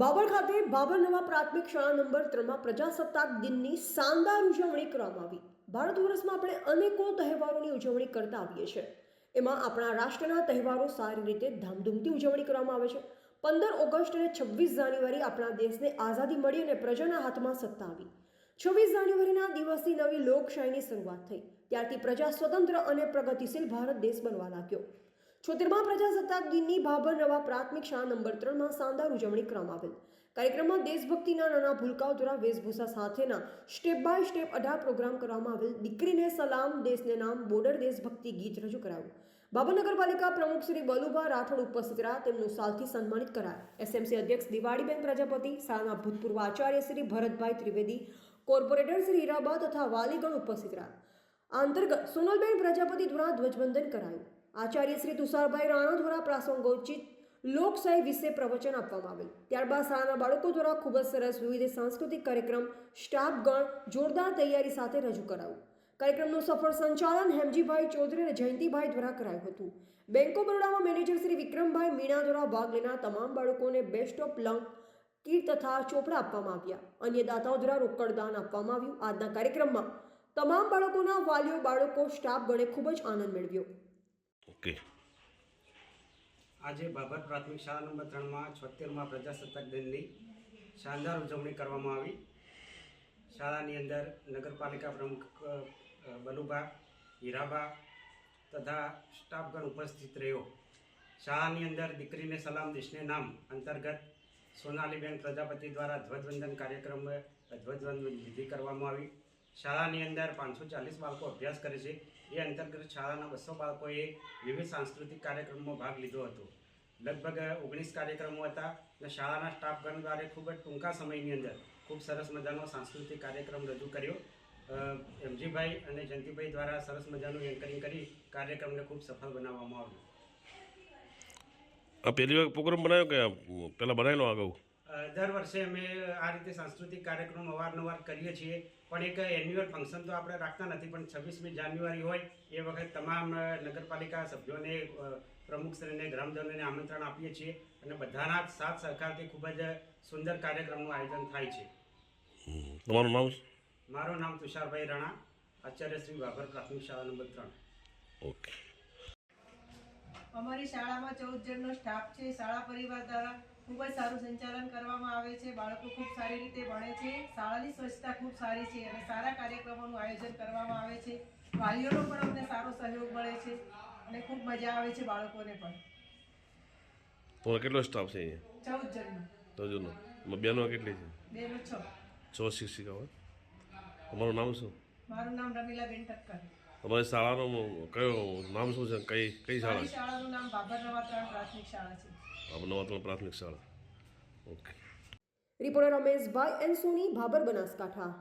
બાબર ખાતે બાબર નવા પ્રાથમિક શાળા નંબર ત્રણમાં પ્રજાસત્તાક દિનની શાનદાર ઉજવણી કરવામાં આવી. ભારત વર્ષમાં આપણે અનેકો તહેવારોની ઉજવણી કરતા આવીએ છીએ. એમાં આપણા રાષ્ટ્રના તહેવારો સારી રીતે ધામધૂમથી ઉજવણી કરવામાં આવે છે. પંદર ઓગસ્ટ અને છવ્વીસ જાન્યુઆરી આપણા દેશને આઝાદી મળી અને પ્રજાના હાથમાં સત્તા આવી. છવ્વીસ જાન્યુઆરીના દિવસથી નવી લોકશાહીની શરૂઆત થઈ. ત્યારથી પ્રજા સ્વતંત્ર અને પ્રગતિશીલ ભારત દેશ બનવા લાગ્યો. છોતેરમાં પ્રજાસત્તાક દિનની ભાભર નવા પ્રાથમિક શાળા નંબર ત્રણમાં શાનદાર ઉજવણી કરવામાં આવેલ. કાર્યક્રમમાં દેશભક્તિના નાના ભૂલકાઓ દ્વારા વેશભૂષા સાથેના સ્ટેપ બાય સ્ટેપ અઢાર પ્રોગ્રામ કરવામાં આવેલ. દીકરીને સલામ, દેશને નામ બોર્ડર દેશભક્તિ ગીત રજૂ કરાયું. બાબર નગરપાલિકા પ્રમુખ શ્રી બલુભા રાઠોડ ઉપસ્થિત રહ્યા. તેમનું સાલથી સન્માનિત કરાયા. એસએમસી અધ્યક્ષ દિવાળીબેન પ્રજાપતિ, શાળાના ભૂતપૂર્વ આચાર્ય શ્રી ભરતભાઈ ત્રિવેદી, કોર્પોરેટર શ્રી હીરાબા તથા વાલીગણ ઉપસ્થિત રહ્યા. આ અંતર્ગત સોનલબેન પ્રજાપતિ દ્વારા ધ્વજવંદન કરાયું. આચાર્ય શ્રી તુષારભાઈ રાણા દ્વારા પ્રાસંગોચિત લોકશાહી વિશે પ્રવચન આપવામાં આવેલ. ત્યારબાદ શાળાના બાળકો દ્વારા ખૂબ જ સરસ વિવિધ સાંસ્કૃતિક કાર્યક્રમ સ્ટાફગણ જોરદાર તૈયારી સાથે રજૂ કરાયું. કાર્યક્રમનું સફળ સંચાલન હેમજીભાઈ ચૌધરી અને જયંતિભાઈ દ્વારા કરાયું હતું. બેંક ઓફ બરોડામાં મેનેજર શ્રી વિક્રમભાઈ મીણા દ્વારા ભાગ લેનાર તમામ બાળકોને બેસ્ટ ઓફ લંગ કીટ તથા ચોપડા આપવામાં આવ્યા. અન્ય દાતાઓ દ્વારા રોકડ દાન આપવામાં આવ્યું. આજના કાર્યક્રમમાં તમામ બાળકોના વાલીઓ, બાળકો, સ્ટાફ ગણે ખૂબ જ આનંદ મેળવ્યો. ઓકે. આજે બાબર પ્રાથમિક શાળા નંબર ત્રણમાં છોતેરમાં પ્રજાસત્તાક દિનની શાનદાર ઉજવણી કરવામાં આવી. શાળાની અંદર નગરપાલિકા પ્રમુખ બલુબા હીરાબા તથા સ્ટાફગણ ઉપસ્થિત રહ્યો. શાળાની અંદર દીકરીને સલામ, દેશને નામ અંતર્ગત સોનાલીબેન પ્રજાપતિ દ્વારા ધ્વજવંદન કાર્યક્રમ ધ્વજવંદન વિધિ કરવામાં આવી. શાળાની અંદર પાંચસો ચાલીસ બાળકો અભ્યાસ કરે છે. એ અંતર્ગત શાળાના બસો બાળકોએ વિવિધ સાંસ્કૃતિક કાર્યક્રમમાં ભાગ લીધો હતો. લગભગ ઓગણીસ કાર્યક્રમો હતા અને શાળાના સ્ટાફગણ દ્વારા ખૂબ જ ટૂંકા સમયની અંદર ખૂબ સરસ મજાનો સાંસ્કૃતિક કાર્યક્રમ રજૂ કર્યો. એમજીભાઈ અને જયંતિભાઈ દ્વારા સરસ મજાનું એન્કરિંગ કરી કાર્યક્રમને ખૂબ સફળ બનાવવામાં આવ્યો. આ પહેલી પ્રોગ્રામ બનાવ્યો કે પહેલાં બનાવેલો અગાઉ દર વર્ષે અમે આ રીતે સાંસ્કૃતિક કાર્યક્રમ અવારનવાર કરીએ છીએ. પણ એક એન્યુઅલ ફંક્શન તો આપણે રાખતા નથી પણ છવ્વીસમી જાન્યુઆરી હોય એ વખત તમામ નગરપાલિકા સભ્યોને પ્રમુખશ્રીને ગ્રામજનોને આમંત્રણ આપીએ છીએ અને બધાના સાથ સહકારથી ખૂબ જ સુંદર કાર્યક્રમનું આયોજન થાય છે. તમારું નામ મારું નામ તુષારભાઈ રાણા આચાર્ય શ્રી બાબર પ્રાથમિક શાળા નંબર ત્રણ. ઓકે. અમારી શાળામાં ચૌદ જણનો સ્ટાફ છે શાળા પરિવાર દ્વારા ખૂબ જ સારું સંચાલન કરવામાં આવે છે. બાળકો ખૂબ સારી રીતે ભણે છે. શાળાની સ્વચ્છતા ખૂબ સારી છે અને સારા કાર્યક્રમોનું આયોજન કરવામાં આવે છે. વાલીઓનો પણ અમને સારો સહયોગ મળે છે અને ખૂબ મજા આવે છે બાળકોને પણ. કેટલો સ્ટાફ છે અહીંયા? ચૌદ જણનો. તજુનો એમાં બહેનો કેટલી છે? બેનો છ. છ શિક્ષિકાઓ. તમારું નામ શું? મારું નામ રમીલાબેન ઠક્કર તમારી શાળાનું કયો નામ શું છે? કઈ કઈ શાળા શાળાનું નામ બાબર નવા ત્રણ પ્રાથમિક શાળા છે. આપણે નવા પ્રાથમિક શાળા. Okay. Reporter Rameshbhai N Soni Bhabar Banaskantha.